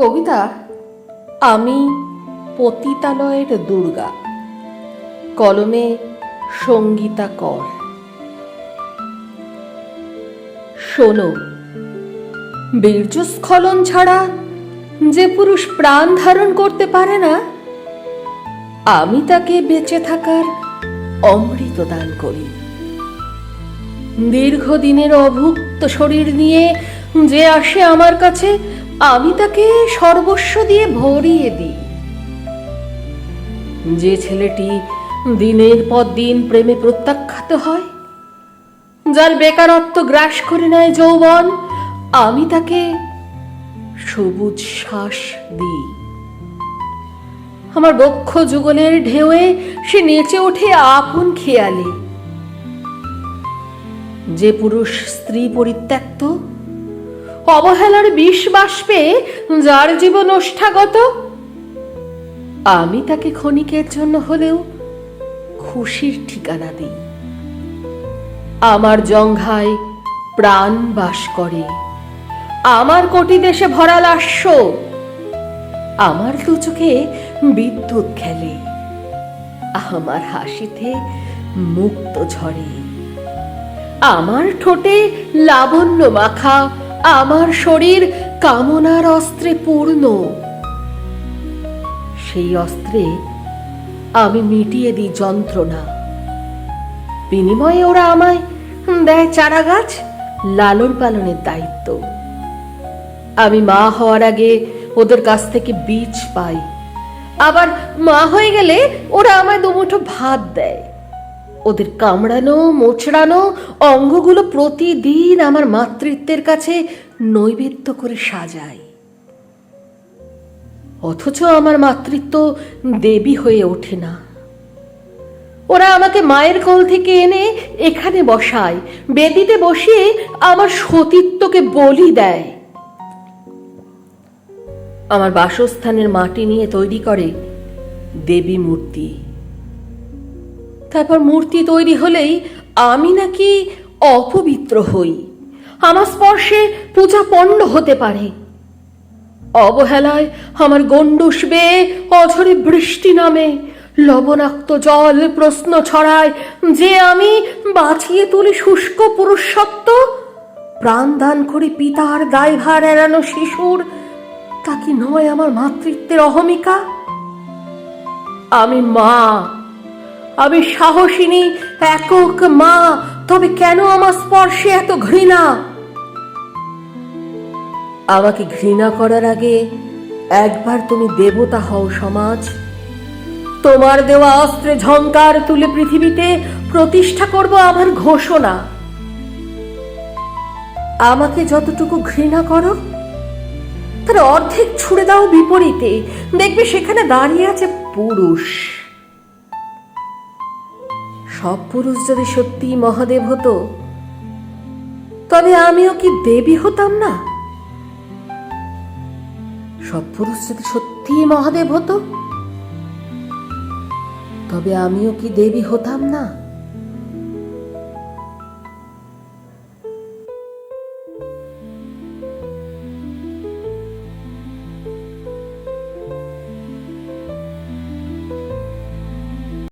কবিতা, আমি পতিতালয়ের দুর্গা। কলমে সঙ্গীতা কর। শোনো বীর্যস্খলন ছাড়া যে পুরুষ প্রাণ ধারণ করতে পারে না, আমি তাকে বেঁচে থাকার অমৃত দান করি। দীর্ঘদিনের অভুক্ত শরীর নিয়ে যে আসে আমার কাছে আমি তাকে সর্বস্ব দিয়ে ভরিয়ে দিই। যে ছেলেটি দিনের পর দিন প্রেমে প্রত্যাখ্যাত হয়, যার বেকারত্ব গ্রাস করে নেয় যৌবন, আমি তাকে সবুজ শ্বাস দিই। আমার বক্ষ যুগলের ঢেউয়ে সে নেচে ওঠে আপন খেয়ালে। যে পুরুষ স্ত্রী পরিত্যক্ত অবহেলার বিষ বাষ্পে যার জীবন ওষ্ঠাগত। আমি তাকে ক্ষণিকের জন্য হলেও খুশির ঠিকানা দিই। আমার জঙ্ঘায় প্রাণ বাস করে। আমার কোটি দেশে ভরা লাস্য আমার দু চোখে বিদ্যুৎ খেলে। আমার হাসিতে মুক্ত ঝরে। আমার ঠোঁটে লাবণ্য মাখা আমার শরীর কামনার অস্ত্রে পূর্ণ। সেই অস্ত্রে আমি মিটিয়ে দিই যন্ত্রণা। বিনিময়ে ওরা আমায় দেয় চারা গাছ লালন পালনের দায়িত্ব। আমি মা হওয়ার আগে ওদের কাছ থেকে বীজ পাই। আবার মা হয়ে গেলে ওরা আমায় দুমুঠো ভাত দেয়। ওদের কামড়ানো, মোচড়ানো অঙ্গগুলো প্রতিদিন আমার মাতৃত্বের কাছে নৈবেদ্য করে সাজায় অথচ আমার মাতৃত্ব দেবী হয়ে ওঠে না। ওরা আমাকে মায়ের কোল থেকে এনে এখানে বসায়, বেদিতে বসিয়ে আমার সতীত্বকে বলি দেয়। আমার বাসস্থানের মাটি নিয়ে তৈরি করে দেবী মূর্তি। তারপর মূর্তি তৈরি হলেই আমি নাকি অপবিত্র হই। আমার স্পর্শে পূজা পণ্ড হতে পারে। অবহেলায় আমার গণ্ডুস বেয়ে অঝরে বৃষ্টি নামে, লবণাক্ত জল প্রশ্ন ছড়ায়, যে আমি বাঁচিয়ে তুলি শুষ্ক পুরুষত্ব, প্রাণ দান করে পিতার দায়ভার এড়ানো শিশুর, তা কি নয় আমার মাতৃত্বের অহমিকা? আমি মা আমি সাহসিনী, একক মা, তবে কেন আমার স্পর্শে এত ঘৃণা? আমাকে ঘৃণা করার আগে একবার তুমি দেবতা হও সমাজ। তোমার দেওয়া অস্ত্রে ঝংকার তুলে পৃথিবীতে প্রতিষ্ঠা করব আমার ঘোষণা। আমাকে যতটুকু ঘৃণা করো, তার অর্ধেক ছুড়ে দাও বিপরীতে। দেখবে সেখানে দাঁড়িয়ে আছে পুরুষ। সব পুরুষ যদি সত্যিই মহাদেব হতো, তবে আমিও কি দেবী হতাম না? সব পুরুষ যদি সত্যিই মহাদেব হতো, তবে আমিও কি দেবী হতাম না?